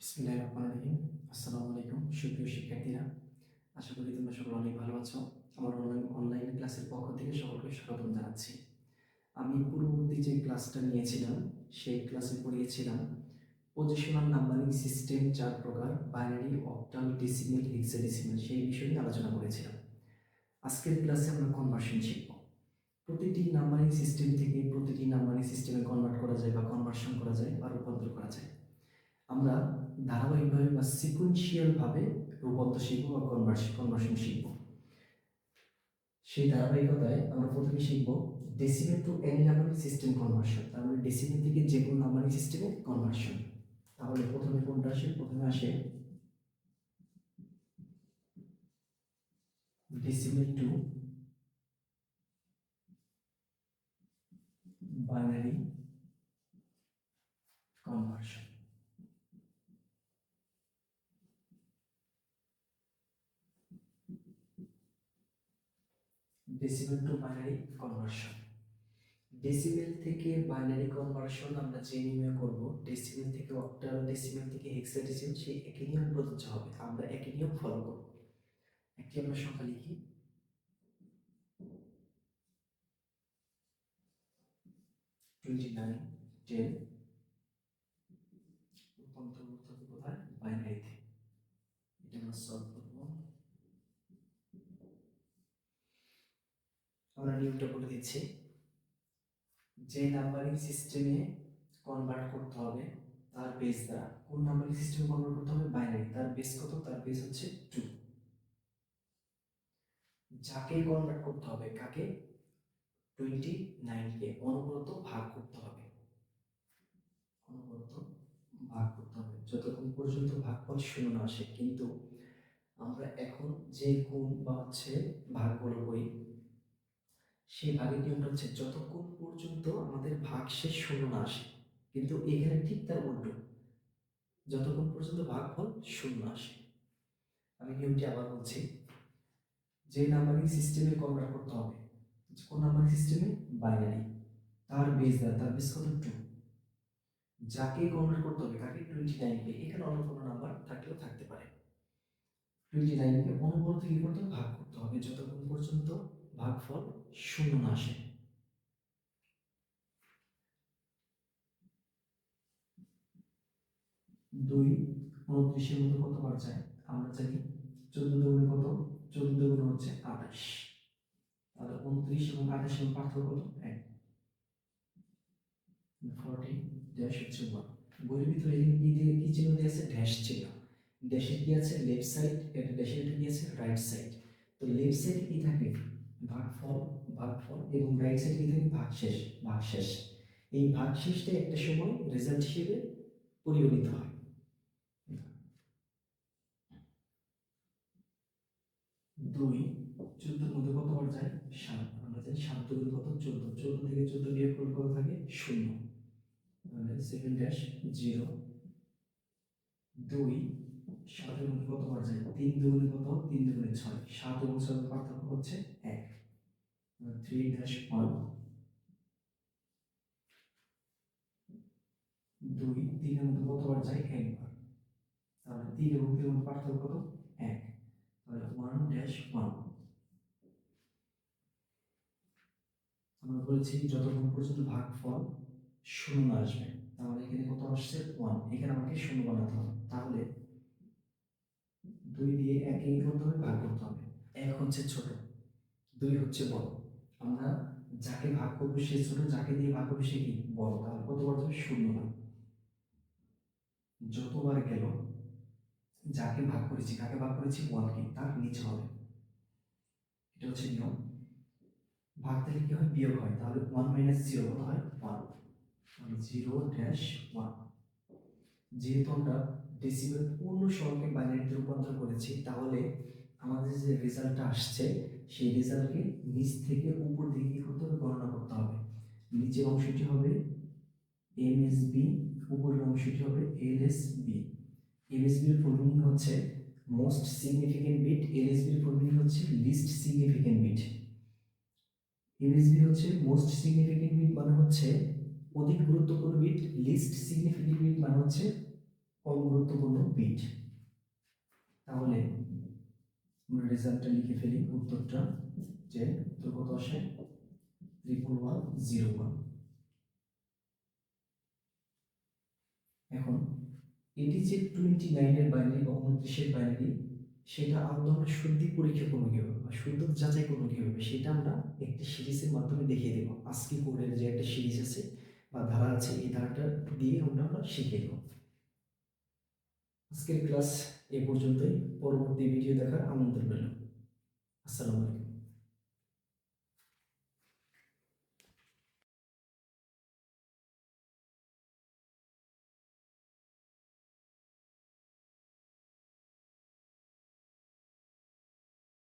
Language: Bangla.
বিসমিল্লাহ রহমান রহিম। আসসালামু আলাইকুম, সুপ্রিয় শিক্ষার্থীরা। আশা করি তোমরা সকলে অনেক ভালো আছো। আমার অনলাইন অনলাইন ক্লাসের পক্ষ থেকে সকলকে স্বাগতম জানাচ্ছি। আমি পূর্ববর্তী যে ক্লাসটা নিয়েছিলাম, সেই ক্লাসে পড়িয়েছিলাম পজিশনাল নাম্বারিং সিস্টেম চার প্রকার বাইনারি অক্টাল ডেসিমেল হেক্সাডেসিমেল সেই বিষয় নিয়ে আলোচনা করেছিলাম। আজকের ক্লাসে আমরা কনভার্সন শিখব। প্রতিটি নাম্বারিং সিস্টেম থেকে প্রতিটি নাম্বারিং সিস্টেমে কনভার্ট করা যায় বা কনভার্সন করা যায় বা রূপান্তর করা যায়। আমরা ধারাবাহিকভাবে বা সিকুয়েন্সিয়ালভাবে রূপান্তর শিখব বা কনভার্সন কনভার্সন শিখব সেই ধারাবাহিকতায় আমরা প্রথমে শিখব decimal to any numbering system conversion তার মানে ডেসিমেল থেকে যে কোনো নাম্বারিং সিস্টেমে কনভার্সন তাহলে প্রথমে কোনটা আসে? প্রথমে আসে decimal to binary conversion decimal to binary conversion decimal থেকে বাইনারি কনভার্সন আমরা যে নিয়মে করব ডেসিমেল থেকে অক্টাল ডেসিমেল থেকে হেক্সাডেসিমেল সেই একই নিয়ম প্রযোজ্য হবে। আমরা একই নিয়ম ফলো করব। একটি আমরা সংখ্যা লিখি। টোয়েন্টি নাইন টেন হবে কোথায়? বাইনারিতে এটা আমরা সলভ আমরা নিয়মটা বলে দিচ্ছি। যে নাম্বারিং সিস্টেমে কনভার্ট করতে হবে, তার বেস দ্বারা। কোন নাম্বারিং সিস্টেমে কনভার্ট করতে হবে? বাইনারি তার বেস কত? তার বেস হচ্ছে টু যাকে কনভার্ট করতে হবে, কাকে? টোয়েন্টি নাইনকে অনবরত ভাগ করতে হবে। অনবরত ভাগ করতে হবে। যতক্ষণ পর্যন্ত ভাগফল শূন্য না আসে, কিন্তু আমরা এখন যে গুণ বা হচ্ছে ভাগগুলো করি সেই ভাগের নিয়মটা হচ্ছে, যতক্ষণ পর্যন্ত আমাদের ভাগ শেষ শূন্য না আসে, কিন্তু এখানে ঠিক তার উল্টো, যতক্ষণ পর্যন্ত ভাগ ভাগফল শূন্য আসে। আমি নিয়মটি আবার বলছি, যে নাম্বারিং সিস্টেমে কনভার্ট করতে হবে কোন নাম্বারিং সিস্টেমে বাইনারি তার বেস দ্বারা তার বেস কত? টু যাকে কনভার্ট করতে হবে কাকে টোয়েন্টি নাইনকে এখানে অন্য কোনো নাম্বার থাকলেও থাকতে পারে। টোয়েন্টি নাইনকে অনবরত কি করতে হবে ভাগ করতে হবে, যতক্ষণ পর্যন্ত ভাগফল শূন্য না আসে। দুই উনত্রিশের মধ্যে কতবার যায়? আমরা জানি চোদ্দ দুগুণে কত? চোদ্দ দুগুণে হচ্ছে আঠাশ। তাহলে উনত্রিশ এবং আঠাশের পার্থক্য কত? এক। ফর্টি ড্যাশ হচ্ছে ওয়ান। বইয়ের ভিতরে এখানে কি দিয়ে কি চিহ্ন দিয়ে আছে? ড্যাশ চিহ্ন। ড্যাশের কি আছে? লেফট সাইড, এটা ড্যাশের কি আছে? Right side. তো লেফট সাইড কি থাকে? ভাগফল ভাগফল এবং রাইট সাইড কি ভাগশেষ ভাগশেষ। এই ভাগশেষটা একটা সময় রেজাল্ট হিসেবে পরিগণিত হয়। দুই চোদ্দোর মধ্যে কতবার যায়? সাত। আমরা জানি সাত দুগুণ কত? চোদ্দ। চোদ্দ থেকে চোদ্দ বিয়োগ করলে কত থাকে? শূন্য। তাহলে সেভেন ড্যাশ জিরো দুই, সাতের মধ্যে কতবার যায়? তিন দুগুণে কত? তিন দুগুণে ছয়। সাত এবং ছয় পার্থক্য হচ্ছে এক। থ্রি ড্যাশ ওয়ান দুই তিনের মধ্যে কতবার যায় একবার তাহলে তিন এবং তিনের মধ্যে পার্থক্য কত? এক। তাহলে ওয়ান ড্যাশ ওয়ান আমরা বলেছি যতক্ষণ পর্যন্ত ভাগফল শূন্য আসবে, তাহলে এখানে কত আসছে? ওয়ান এখানে আমাকে শূন্য বানাতে হবে। তাহলে দুই দিয়ে একে কি করতে হবে? ভাগ করতে হবে। এক হচ্ছে ছোট, দুই হচ্ছে বড়। আমরা যাকে ভাগ করব সে ছোট, যাকে দিয়ে ভাগ করব সে কি বড়? তাহলে কতবার যাবে শূন্য বার যতবার গেল, যাকে ভাগ করেছি, কাকে ভাগ করেছি? ওয়ানকে। তার নিচে হবে। এটা হচ্ছে নিয়ম। ভাগ থেকে কি হয়? বিয়োগ হয়। তাহলে ওয়ান মাইনাস জিরো কত হয়? ওয়ান জিরো ড্যাশ ওয়ান যেহেতু আমরা ডেসিমেল পূর্ণ সহকে বাইনারিতে রূপান্তর করেছি, তাহলে আমাদের যে রেজাল্টটা আসছে, সেই রেজাল্টকে নিচ থেকে উপর দিকে কি করতে হবে? গণনা করতে হবে। নিচের অংশটি হবে এম এস বি উপরের অংশটি হবে L S B M S বির ফুল মিনিং হচ্ছে most significant bit L S বির ফুল মিনিং হচ্ছে least significant bit M S B হচ্ছে মোস্ট সিগনিফিকেন্ট বিট মানে হচ্ছে অধিক গুরুত্বপূর্ণ বিট লিস্ট সিগনিফিকেন্ট বিট মানে হচ্ছে কম গুরুত্বপূর্ণ বিট তাহলে আমরা রেজাল্টটা লিখে ফেলি, উত্তরটা যে উত্তর কত আসে? ট্রিপল ওয়ান জিরো ওয়ান এখন, এটি যে টোয়েন্টি নাইনের বাইনারি বা উনত্রিশের বাইনারি সেটা আলাদা আমরা শুদ্ধি পরীক্ষা করব কীভাবে বা শুদ্ধ যাচাই করব কীভাবে, সেটা আমরা একটি সিরিজের মাধ্যমে দেখিয়ে দেবো। আজকে কোডের যে একটা সিরিজ আছে বা ধারা আছে, এই ধারাটা দিয়ে আমরা আমরা শিখিয়ে দেবো আজকের ক্লাস এ পর্যন্তই। পরবর্তী ভিডিও দেখার আমন্ত্রণ রইল। আসসালামু আলাইকুম।